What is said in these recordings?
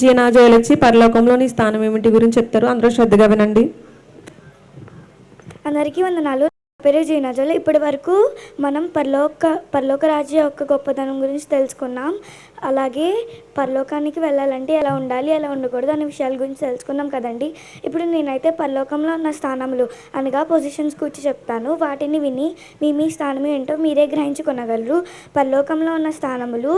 జీనా జోయల్ వచ్చి పరలోకంలోని స్థానం ఏమిటి గురించి చెప్తారు. అందరూ శ్రద్ధగా వినండి. అందరికీ వందనాలు. పేరు జీనాజోలు ఇప్పటి వరకు మనం పరలోక పరలోక రాజ్య యొక్క గొప్పతనం గురించి తెలుసుకున్నాం. అలాగే పరలోకానికి వెళ్ళాలంటే ఎలా ఉండాలి ఎలా ఉండకూడదు అనే విషయాల గురించి తెలుసుకున్నాం కదండి. ఇప్పుడు నేనైతే పరలోకంలో ఉన్న స్థానములు అనగా పొజిషన్స్ గురించి చెప్తాను. వాటిని విని మీ మీ స్థానం ఏంటో మీరే గ్రహించుకొనగలరు. పరలోకంలో ఉన్న స్థానములు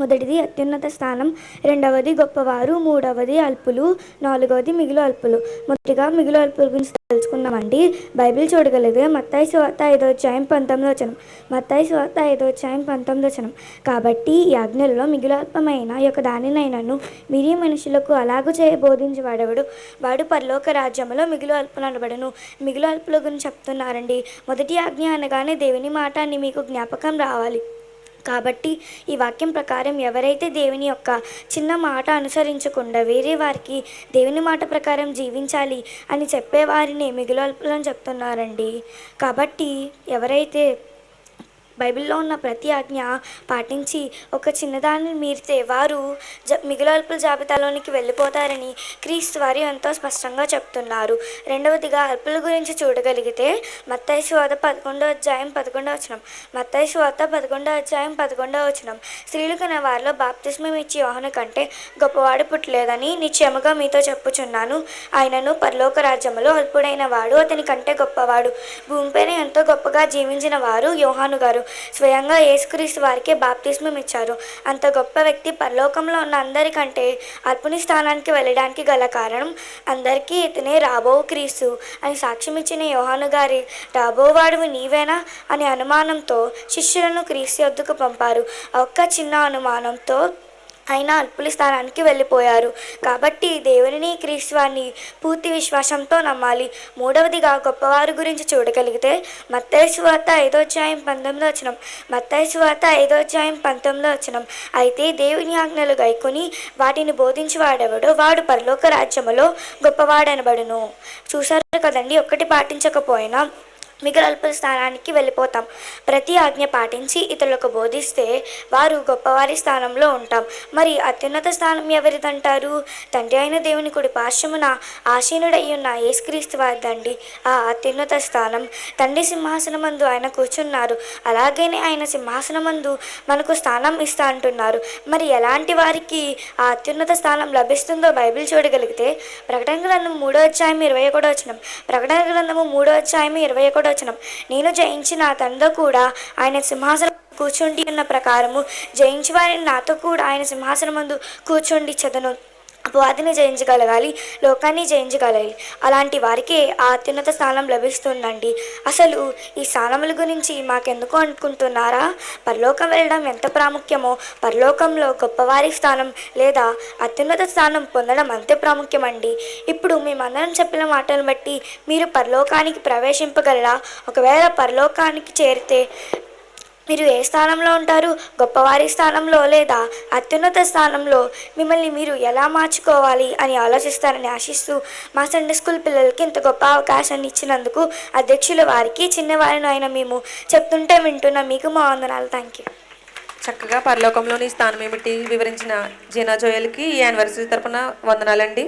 మొదటిది అత్యున్నత స్థానం రెండవది గొప్పవారు మూడవది అల్పులు నాలుగవది మిగులు అల్పులు. మొదటిగా మిగులు అల్పుల గురించి తెలుసుకుందామండి. బైబిల్ చూడగలిగితే మత్తాయి స్వార్త ఐదో అధ్యాయం పంతొమ్మిదో వచనం. మత్తాయి స్వార్త ఐదో అధ్యాయం పంతొమ్మిదో వచనం. కాబట్టి ఈ ఆజ్ఞలలో మిగులు అల్పమైన యొక్క దానినైనను మిరి మనుషులకు అలాగూ చేయ బోధించబడవడు వాడు పరలోక రాజ్యములో మిగులు అల్పులు అనబడను మిగులు అల్పుల గురించి చెప్తున్నారండి. మొదటి ఆజ్ఞ అనగానే దేవుని మాట మీకు జ్ఞాపకం రావాలి. కాబట్టి ఈ వాక్యం ప్రకారం ఎవరైతే దేవుని యొక్క చిన్న మాట అనుసరించకుండా వేరే వారికి దేవుని మాట ప్రకారం జీవించాలి అని చెప్పేవారిని మిగులల్పులని చెప్తున్నారండి. కాబట్టి ఎవరైతే బైబిల్లో ఉన్న ప్రతి ఆజ్ఞ పాటించి ఒక చిన్నదాన్ని మీరితే వారు జ మిగులల్పుల జాబితాలోనికి వెళ్ళిపోతారని క్రీస్తు వారు ఎంతో స్పష్టంగా చెప్తున్నారు. రెండవదిగా అల్పుల గురించి చూడగలిగితే మత్తాయి శోత పదకొండో అధ్యాయం పదకొండో వచనం. మత్తాయి శోత పదకొండో అధ్యాయం పదకొండో వచనం. స్త్రీలు కనే వారిలో బాప్తిస్మం ఇచ్చి యోహన కంటే గొప్పవాడు పుట్టలేదని నిశ్చయముగా మీతో చెప్పుచున్నాను. ఆయనను పరలోక రాజ్యములో అల్పుడైన వాడు అతని కంటే గొప్పవాడు. భూమిపైన ఎంతో గొప్పగా జీవించిన వారు యోహాను గారు. స్వయంగా యేసుక్రీస్తు వారికే బాప్తిస్మం ఇచ్చారు. అంత గొప్ప వ్యక్తి పరలోకంలో ఉన్న అందరికంటే అర్పుని స్థానానికి వెళ్ళడానికి గల కారణం అందరికీ ఇతనే రాబో క్రీస్తు అని సాక్ష్యం ఇచ్చిన యోహాను గారి రాబోవాడువి నీవేనా? అనే అనుమానంతో శిష్యులను క్రీస్తు వద్దకు పంపారు. ఒక్క చిన్న అనుమానంతో ఆయన అల్పులి స్థానానికి వెళ్ళిపోయారు. కాబట్టి దేవుని క్రీస్తువాన్ని పూర్తి విశ్వాసంతో నమ్మాలి. మూడవదిగా గొప్పవారి గురించి చూడగలిగితే మత్తయి సువార్త ఐదో అధ్యాయం పంతొమ్మిదో వచనం. మత్తయి సువార్త ఐదో అధ్యాయం పంతొమ్మిదో వచనం. అయితే దేవుని ఆజ్ఞలు గైకొని వాటిని బోధించి వాడెవడో వాడు పరలోక రాజ్యములో గొప్పవాడనబడును. చూశారు కదండి ఒక్కటి పాటించకపోయినా మిగిలిన స్థానానికి వెళ్ళిపోతాం. ప్రతి ఆజ్ఞ పాటించి ఇతరులకు బోధిస్తే వారు గొప్పవారి స్థానంలో ఉంటాం. మరి అత్యున్నత స్థానం ఎవరిదంటారు? తండ్రి అయిన దేవుని కుడి పార్శ్వమున ఆశీనుడయ్యున్న ఏసుక్రీస్తు యేసుక్రీస్తు వారిదండి ఆ అత్యున్నత స్థానం. తండ్రి సింహాసనమందు ఆయన కూర్చున్నారు. అలాగనే ఆయన సింహాసనమందు మనకు స్థానం ఇస్తా అంటున్నారు. మరి ఎలాంటి వారికి ఆ అత్యున్నత స్థానం లభిస్తుందో బైబిల్ చూడగలిగితే ప్రకటన గ్రంథం మూడో అధ్యాయం ఇరవై ఒకటో వచనం. ప్రకటన గ్రంథము మూడో అధ్యాయం ఇరవై ఒకటో వచనం నేను జయించిన తండ కూడా ఆయన సింహాసనం కూర్చుండి ఉన్న ప్రకారము జయించి వారిని నాతో కూడా ఆయన సింహాసనం ముందు కూర్చుండి చదను. అపవాదిని జయించగలగాలి లోకాన్ని జయించగలగాలి. అలాంటి వారికే ఆ అత్యున్నత స్థానం లభిస్తుందండి. అసలు ఈ స్థానముల గురించి మాకెందుకు అనుకుంటున్నారా? పరలోకం వెళ్ళడం ఎంత ప్రాముఖ్యమో పరలోకంలో గొప్పవారి స్థానం లేదా అత్యున్నత స్థానం పొందడం అంతే ప్రాముఖ్యమండి. ఇప్పుడు మేమందరం చెప్పిన మాటలను బట్టి మీరు పరలోకానికి ప్రవేశింపగలరా? ఒకవేళ పరలోకానికి చేరితే మీరు ఏ స్థానంలో ఉంటారు? గొప్పవారి స్థానంలో లేదా అత్యున్నత స్థానంలో? మిమ్మల్ని మీరు ఎలా మార్చుకోవాలి అని ఆలోచిస్తారని ఆశిస్తూ మా సండే స్కూల్ పిల్లలకి ఇంత గొప్ప అవకాశాన్ని ఇచ్చినందుకు అధ్యక్షుల వారికి చిన్నవారిని అయిన మేము చెప్తుంటే వింటున్న మీకు మా వందనాలు. థ్యాంక్ యూ చక్కగా పరలోకంలోని స్థానం ఏమిటి? వివరించిన జీనా జోయల్కి ఈ యానివర్సరీ తరపున వందనాలండి.